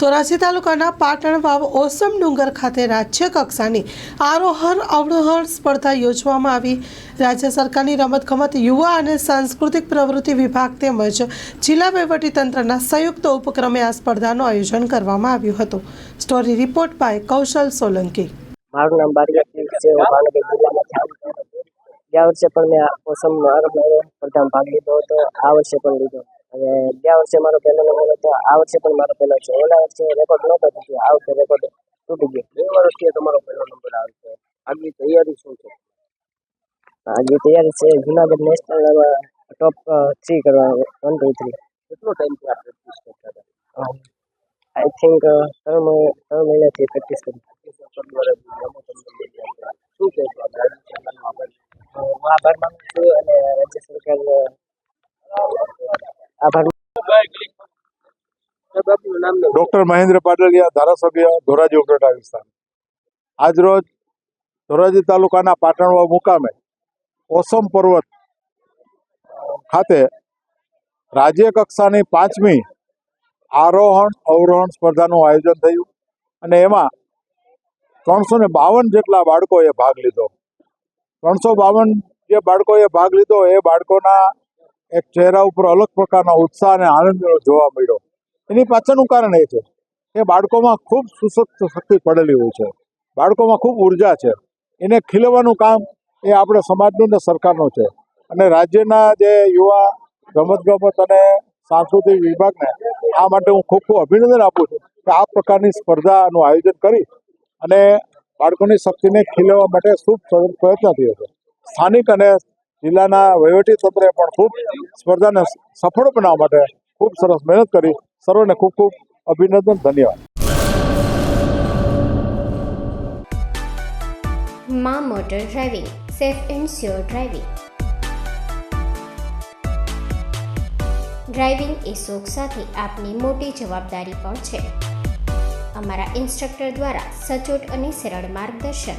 ધોરાજી તાલુકાના પાટણ વાવ ઓસમ ડુંગર ખાતે રાજ્ય કક્ષાની આરોહર અવરોહર સ્પર્ધા યોજવામાં આવી. રાજ્ય સરકારની રમતગમત યુવા અને સાંસ્કૃતિક પ્રવૃત્તિ વિભાગ તેમજ જિલ્લા વહીવટીતંત્રના સંયુક્ત ઉપક્રમે આ સ્પર્ધાનું આયોજન કરવામાં આવ્યું હતું. Story report by Kaushal Solanki. મારું નામ ગયા વર્ષે પણ મેં ઓસમ સ્પર્ધામાં ભાગ લીધો હતો. આ વર્ષે પણ લીધો. અને ગયા વર્ષે મારો પહેલો નંબર હતો. આ વર્ષે પણ મારો પહેલો છે. ઓલા વર્ષે રેકોર્ડ નહોતો થતો. આ વખતે રેકોર્ડ તૂટી ગયો. બે વર્ષથી તમારો પહેલો નંબર આવે છે. આગની તૈયારી શું છે? આજની તૈયારી છે જુનાગઢ નેશનલમાં ટોપ થ્રી કરવા વન ટુ થ્રી કેટલો ટાઈમથી આ પ્રેક્ટિસ કરતા હતા? આઈ થિંક ત્રણ મહિના ત્રણ મહિનાથી પ્રેક્ટિસ કરી. શું હું આભાર માનું છું અને રાજ્ય સરકારનો આભાર. ડોક્ટર મહેન્દ્ર પાટલિયા ધારાસભ્ય ધોરાજી ઉકરટા વિસ્તાર. આજરોજ ધોરાજી તાલુકાના પાટણવા મુકામે ઓસમ પર્વત ખાતે રાજ્ય કક્ષાની પાંચમી આરોહણ અવરોહણ સ્પર્ધાનું આયોજન થયું અને એમાં ત્રણસો ને બાવન જેટલા બાળકોએ ભાગ લીધો. ત્રણસો બાવન જે બાળકોએ ભાગ લીધો એ બાળકોના એક ચહેરા ઉપર અલગ પ્રકારનો ઉત્સાહ અને આનંદ જોવા મળ્યો. એની પાછળનું કારણ એ છે કે બાળકોમાં ખૂબ સુસક્ત શક્તિ પડેલી હોય છે. બાળકોમાં ખૂબ ઊર્જા છે. એને ખીલવાનું કામ એ આપણે સમાજનું ને સરકારનું છે. અને રાજ્યના જે યુવા રમતગમત અને સાંસ્કૃતિક વિભાગને આ માટે હું ખૂબ ખૂબ અભિનંદન આપું છું કે આ પ્રકારની સ્પર્ધાનું આયોજન કરી અને બાળકોની શક્તિને ખીલવવા માટે ખૂબ પ્રયત્ન થયો છે. સ્થાનિક અને જિલ્લાના વહીવટી પણ ખૂબ સ્પર્ધાને સફળ બનાવવા માટે ખૂબ સરસ મહેનત કરી. સર્વને ખૂબ ખૂબ અભિનંદન, ધન્યવાદ. માં motor driving, safe and sure driving. Driving એ શોખ સાથે આપની મોટી જવાબદારી પણ છે. અમારા ઇન્સ્ટ્રક્ટર દ્વારા સચોટ અને સરળ માર્ગદર્શન.